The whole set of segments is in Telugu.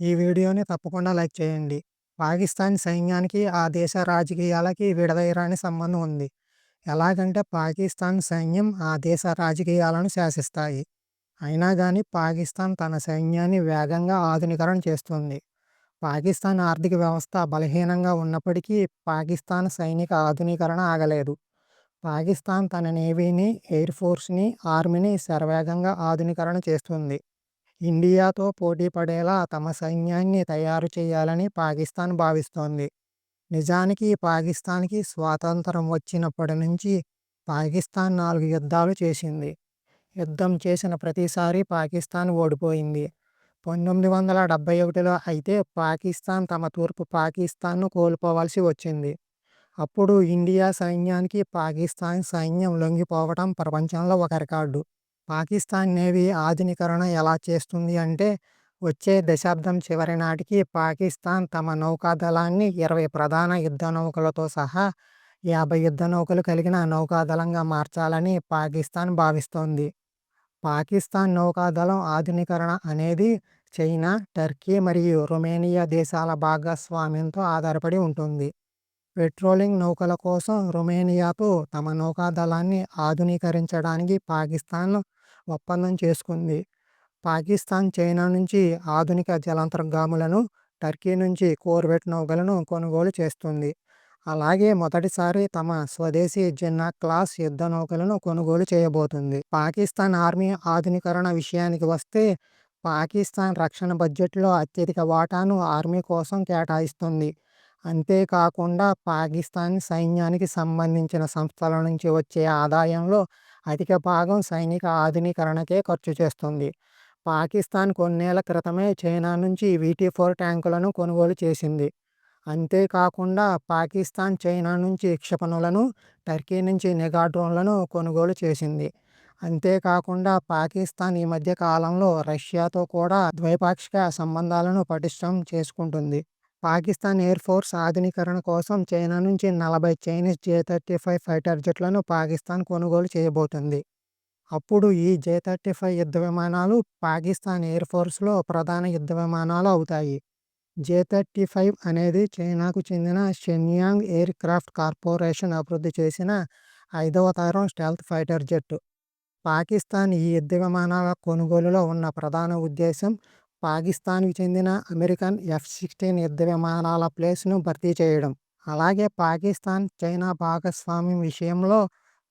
ఈ వీడియోని తప్పకుండా లైక్ చేయండి. పాకిస్తాన్ సైన్యానికి ఆ దేశ రాజకీయాలకి విడదీయరాని సంబంధం ఉంది. ఎలాగంటే పాకిస్తాన్ సైన్యం ఆ దేశ రాజకీయాలను శాసిస్తాయి. అయినా కానీ పాకిస్తాన్ తన సైన్యాన్ని వేగంగా ఆధునీకరణ చేస్తుంది. పాకిస్తాన్ ఆర్థిక వ్యవస్థ బలహీనంగా ఉన్నప్పటికీ పాకిస్తాన్ సైనిక ఆధునీకరణ ఆగలేదు. పాకిస్తాన్ తన నేవీని, ఎయిర్ ఫోర్స్‌ని, ఆర్మీని శరవేగంగా ఆధునీకరణ చేస్తుంది. ఇండియాతో పోటీపడేలా తమ సైన్యాన్ని తయారు చేయాలని పాకిస్తాన్ భావిస్తోంది. నిజానికి పాకిస్తాన్‌కి స్వాతంత్రం వచ్చినప్పటి నుంచి పాకిస్తాన్ నాలుగు యుద్ధాలు చేసింది. యుద్ధం చేసిన ప్రతిసారి పాకిస్తాన్ ఓడిపోయింది. పంతొమ్మిది వందల డెబ్బై ఒకటిలో అయితే పాకిస్తాన్ తమ తూర్పు పాకిస్తాన్‌ను కోల్పోవలసి వచ్చింది. అప్పుడు ఇండియా సైన్యానికి పాకిస్తాన్ సైన్యం లొంగిపోవటం ప్రపంచంలో ఒక రికార్డు. పాకిస్తాన్ నేవీ ఆధునీకరణ ఎలా చేస్తుంది అంటే వచ్చే దశాబ్దం చివరి నాటికి పాకిస్తాన్ తమ నౌకాదళాన్ని ఇరవై ప్రధాన యుద్ధ నౌకలతో సహా యాభై యుద్ధ నౌకలు కలిగిన నౌకాదళంగా మార్చాలని పాకిస్తాన్ భావిస్తోంది. పాకిస్తాన్ నౌకాదళం ఆధునీకరణ అనేది చైనా, టర్కీ మరియు రొమేనియా దేశాల భాగస్వామ్యంతో ఆధారపడి ఉంటుంది. పెట్రోలింగ్ నౌకల కోసం రొమేనియాతో తమ నౌకాదళాన్ని ఆధునీకరించడానికి పాకిస్తాన్ ఒప్పందం చేసుకుంది. పాకిస్తాన్ చైనా నుంచి ఆధునిక జలాంతర్గాములను, టర్కీ నుంచి కోర్వెట్ నౌకలను కొనుగోలు చేస్తుంది. అలాగే మొదటిసారి తమ స్వదేశీ జిన్నా క్లాస్ యుద్ధ నౌకలను కొనుగోలు చేయబోతుంది పాకిస్తాన్ ఆర్మీ ఆధునీకరణ విషయానికి వస్తే పాకిస్తాన్ రక్షణ బడ్జెట్లో అత్యధిక వాటాను ఆర్మీ కోసం కేటాయిస్తుంది. అంతేకాకుండా పాకిస్తాన్ సైన్యానికి సంబంధించిన సంస్థల నుంచి వచ్చే ఆదాయంలో అధిక భాగం సైనిక ఆధునీకరణకే ఖర్చు చేస్తుంది. పాకిస్తాన్ కొన్నేళ్ళ క్రితమే చైనా నుంచి వీటీ ఫోర్ ట్యాంకులను కొనుగోలు చేసింది. అంతేకాకుండా పాకిస్తాన్ చైనా నుంచి క్షిపణులను, టర్కీ నుంచి నిఘా డ్రోన్లను కొనుగోలు చేసింది. అంతేకాకుండా పాకిస్తాన్ ఈ మధ్య కాలంలో రష్యాతో కూడా ద్వైపాక్షిక సంబంధాలను పటిష్టం చేసుకుంటుంది. పాకిస్తాన్ ఎయిర్ ఫోర్స్ ఆధునీకరణ కోసం చైనా నుంచి నలభై Chinese J thirty five fighter జెట్లను Pakistan కొనుగోలు చేయబోతోంది. అప్పుడు ఈ జే థర్టీ ఫైవ్ యుద్ధ విమానాలు పాకిస్తాన్ ఎయిర్ ఫోర్స్‌లో ప్రధాన యుద్ధ విమానాలు అవుతాయి. జే థర్టీ ఫైవ్ అనేది చైనాకు చెందిన షెన్యాంగ్ ఎయిర్ క్రాఫ్ట్ కార్పొరేషన్ అభివృద్ధి చేసిన ఐదవ తరం స్టెల్త్ ఫైటర్ జెట్. పాకిస్తాన్ ఈ యుద్ధ విమానాల కొనుగోలులో ఉన్న ప్రధాన ఉద్దేశం పాకిస్తాన్‌కి చెందిన అమెరికన్ ఎఫ్ సిక్స్టీన్ యుద్ధ విమానాల ప్లేస్‌ను భర్తీ చేయడం. అలాగే పాకిస్తాన్, చైనా భాగస్వామ్యం విషయంలో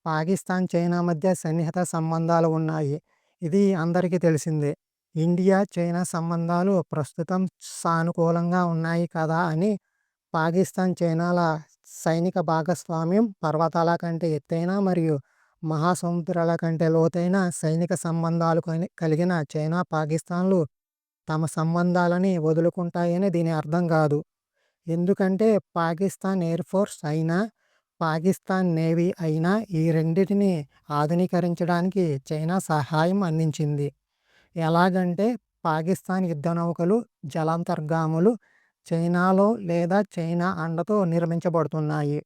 పాకిస్తాన్, చైనా మధ్య సన్నిహిత సంబంధాలు ఉన్నాయి. ఇది అందరికీ తెలిసిందే. ఇండియా, చైనా సంబంధాలు ప్రస్తుతం సానుకూలంగా ఉన్నాయి కదా అని పాకిస్తాన్, చైనాల సైనిక భాగస్వామ్యం పర్వతాల కంటే ఎత్తైన మరియు మహాసముద్రాల కంటే లోతైన సైనిక సంబంధాలు కలిగిన చైనా, పాకిస్తాన్లు తమ సంబంధాలని వదులుకుంటాయని దీని అర్థం కాదు. ఎందుకంటే పాకిస్తాన్ ఎయిర్ ఫోర్స్ అయినా, పాకిస్తాన్ నేవీ అయినా ఈ రెండింటిని ఆధునీకరించడానికి చైనా సహాయం అందించింది. ఎలాగంటే పాకిస్తాన్ యుద్ధనౌకలు, జలాంతర్గాములు చైనాలో లేదా చైనా అండతో నిర్మించబడుతున్నాయి.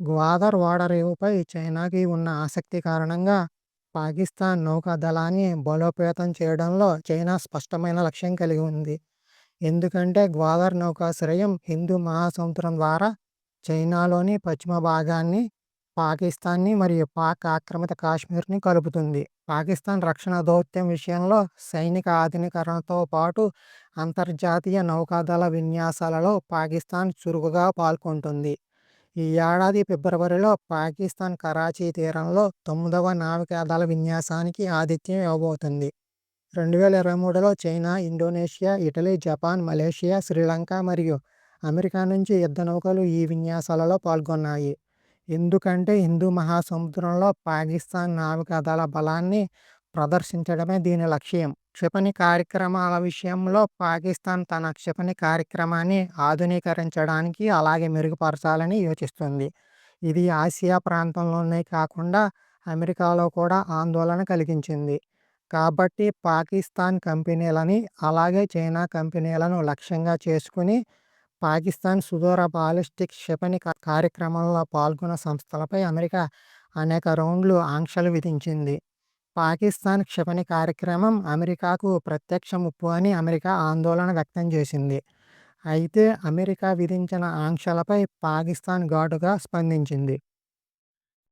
గ్వాదర్ ఓడరేవుపై చైనాకి ఉన్న ఆసక్తి కారణంగా పాకిస్తాన్ నౌకాదళాన్ని బలోపేతం చేయడంలో చైనా స్పష్టమైన లక్ష్యం కలిగి ఉంది. ఎందుకంటే గ్వాదర్ నౌకాశ్రయం హిందూ మహాసముద్రం ద్వారా చైనాలోని పశ్చిమ భాగాన్ని, పాకిస్తాన్ని మరియు పాక్ ఆక్రమిత కాశ్మీర్‌ని కలుపుతుంది. పాకిస్తాన్ రక్షణ దౌత్యం విషయంలో సైనిక ఆధునీకరణతో పాటు అంతర్జాతీయ నౌకాదళ విన్యాసాలలో పాకిస్తాన్ చురుకుగా పాల్గొంటుంది. ఈ ఏడాది ఫిబ్రవరిలో పాకిస్తాన్ కరాచీ తీరంలో తొమ్మిదవ నావికాదళ విన్యాసానికి ఆతిథ్యం ఇవ్వబోతుంది రెండు వేల ఇరవై మూడులో China, Indonesia, Italy, Japan, Malaysia, Sri Lanka మరియు అమెరికా నుంచి యుద్ధ నౌకలు ఈ విన్యాసాలలో పాల్గొన్నాయి. ఎందుకంటే హిందూ మహాసముద్రంలో పాకిస్తాన్ నావికాదళ బలాన్ని ప్రదర్శించడమే దీని లక్ష్యం. క్షిపణి కార్యక్రమాల విషయంలో పాకిస్తాన్ తన క్షిపణి కార్యక్రమాన్ని ఆధునీకరించడానికి అలాగే మెరుగుపరచాలని యోచిస్తుంది. ఇది ఆసియా ప్రాంతంలోనే కాకుండా అమెరికాలో కూడా ఆందోళన కలిగించింది. కాబట్టి పాకిస్తాన్ కంపెనీలని, అలాగే చైనా కంపెనీలను లక్ష్యంగా చేసుకుని పాకిస్తాన్ సుదూర బాలిస్టిక్ క్షిపణి కార్యక్రమంలో పాల్గొన్న సంస్థలపై అమెరికా అనేక రౌండ్లు ఆంక్షలు విధించింది. పాకిస్తాన్ క్షిపణి కార్యక్రమం అమెరికాకు ప్రత్యక్ష ముప్పు అని అమెరికా ఆందోళన వ్యక్తం చేసింది. అయితే అమెరికా విధించిన ఆంక్షలపై పాకిస్తాన్ ఘాటుగా స్పందించింది.